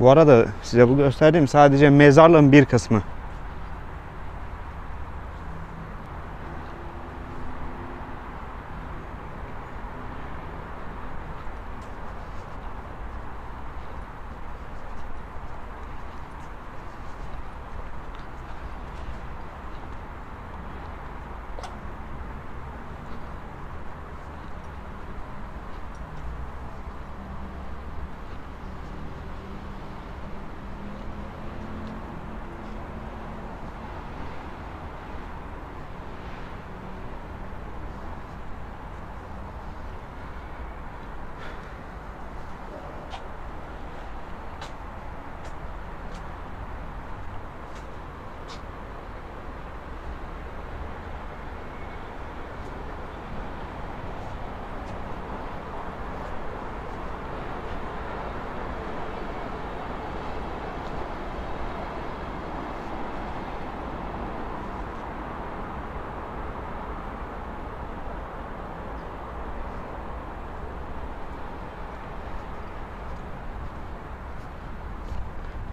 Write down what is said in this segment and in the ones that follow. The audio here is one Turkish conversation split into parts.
Bu arada size bu gösterdiğim sadece mezarlığın bir kısmı.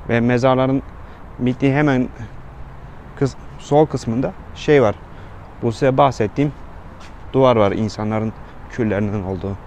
Ve mezarların bittiği hemen kız, sol kısmında şey var. Bu size bahsettiğim duvar var insanların küllerinin olduğu.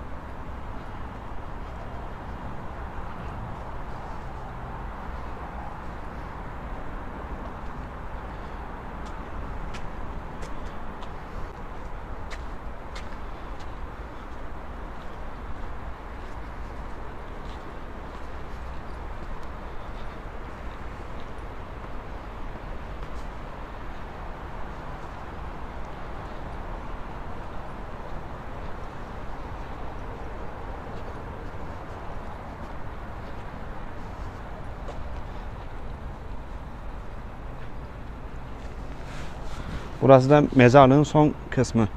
Burası da mezarlığın son kısmı.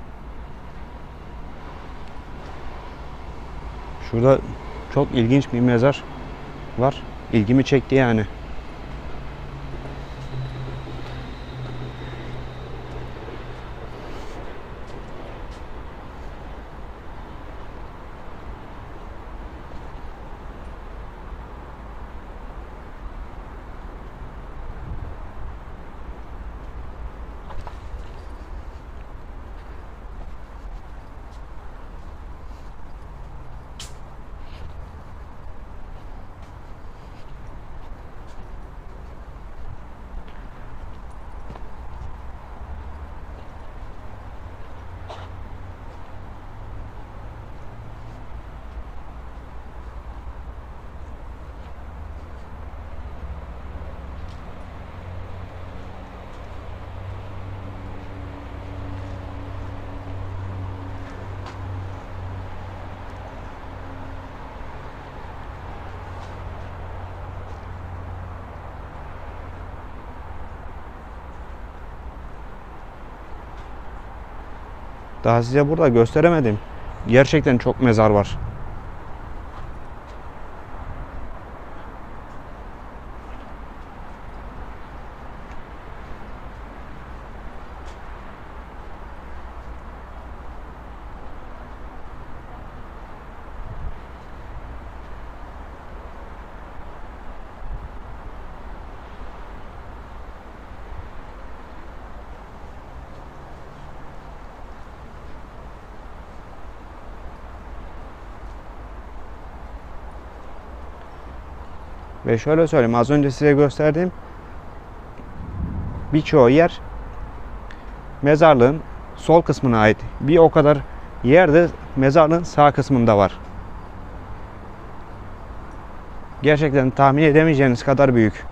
Şurada çok ilginç bir mezar var. İlgimi çekti yani. Daha size burada gösteremedim. Gerçekten çok mezar var. Ve şöyle söyleyeyim az önce size gösterdiğim birçoğu yer mezarlığın sol kısmına ait. Bir o kadar yerde mezarlığın sağ kısmında var. Gerçekten tahmin edemeyeceğiniz kadar büyük.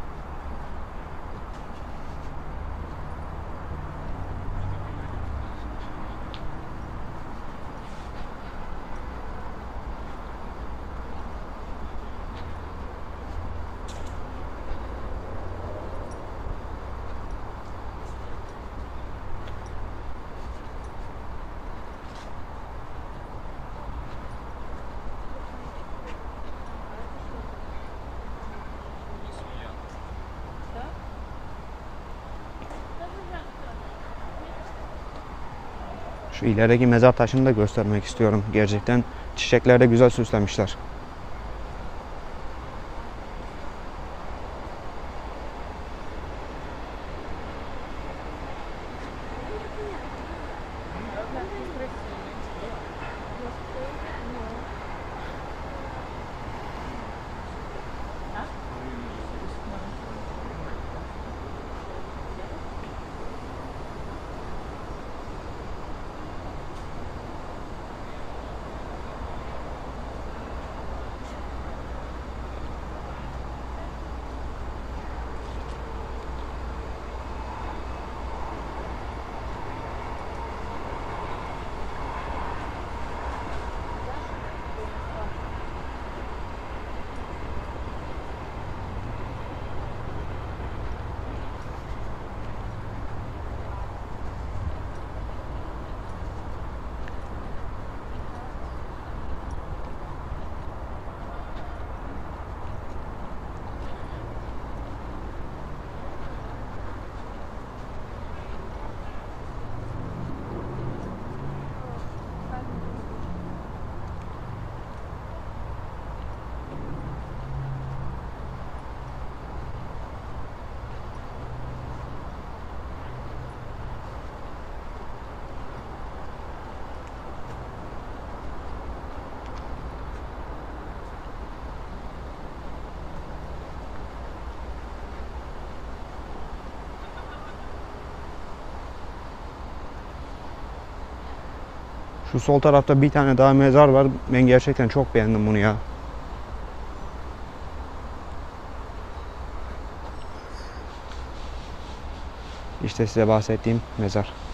Şu ilerideki mezar taşını da göstermek istiyorum. Gerçekten çiçekler de güzel süslemişler. Şu sol tarafta bir tane daha mezar var. Ben gerçekten çok beğendim bunu ya. İşte size bahsettiğim mezar.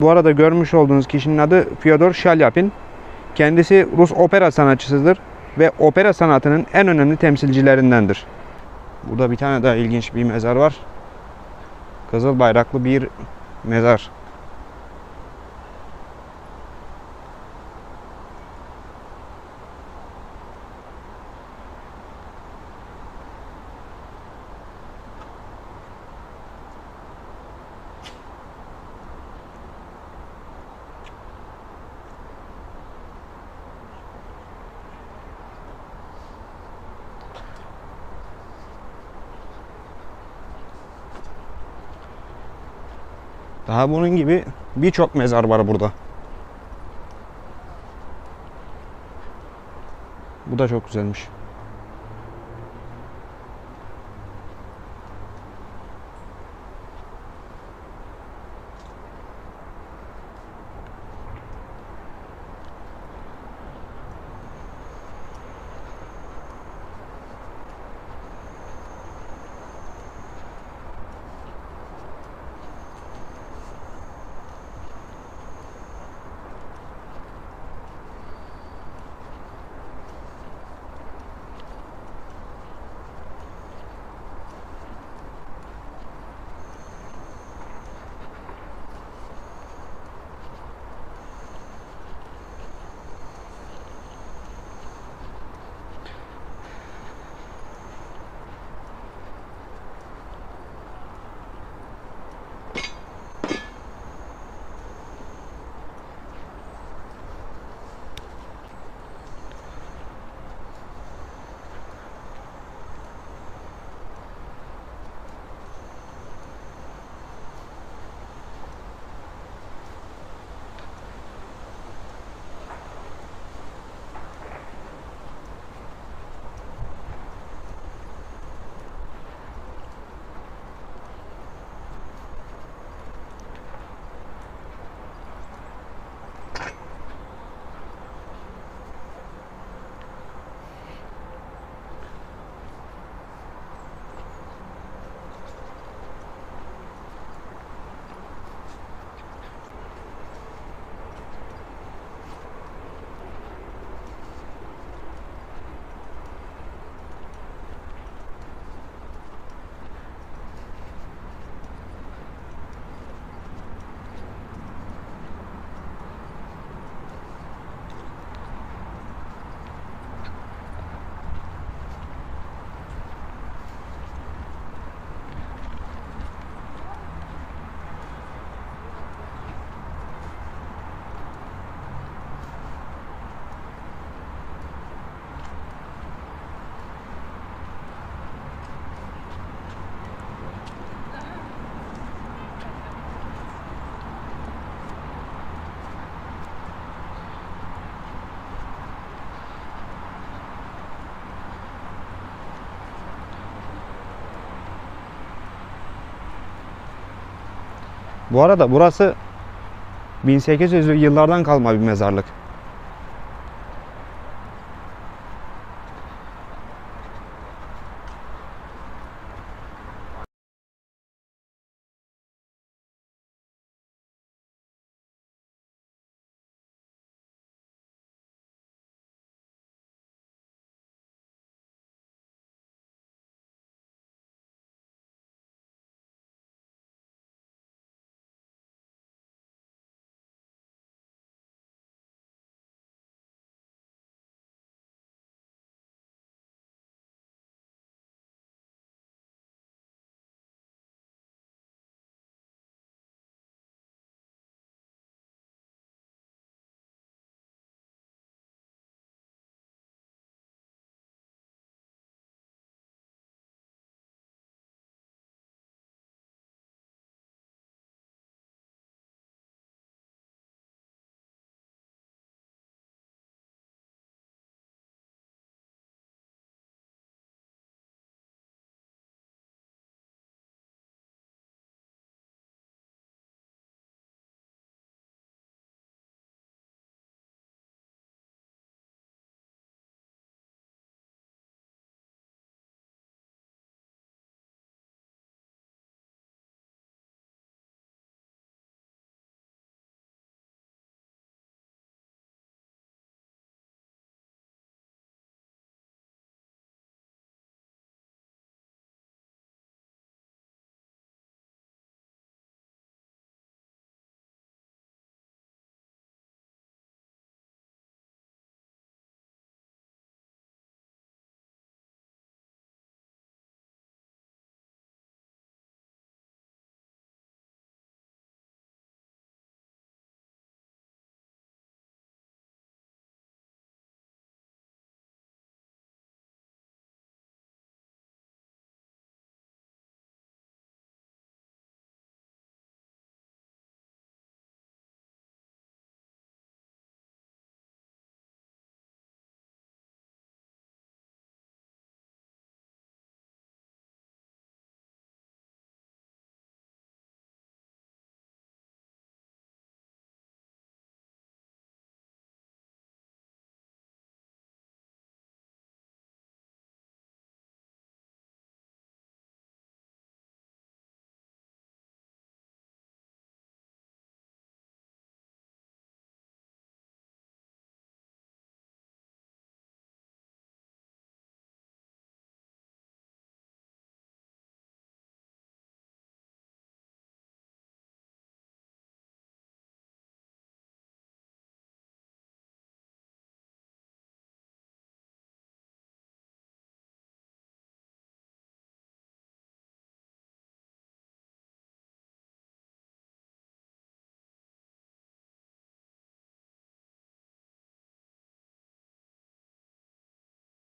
Bu arada görmüş olduğunuz kişinin adı Fyodor Shalyapin. Kendisi Rus opera sanatçısıdır ve opera sanatının en önemli temsilcilerindendir. Burada bir tane daha ilginç bir mezar var. Kızıl bayraklı bir mezar. Daha bunun gibi birçok mezar var burada. Bu da çok güzelmiş. Bu arada burası 1800'lü yıllardan kalma bir mezarlık.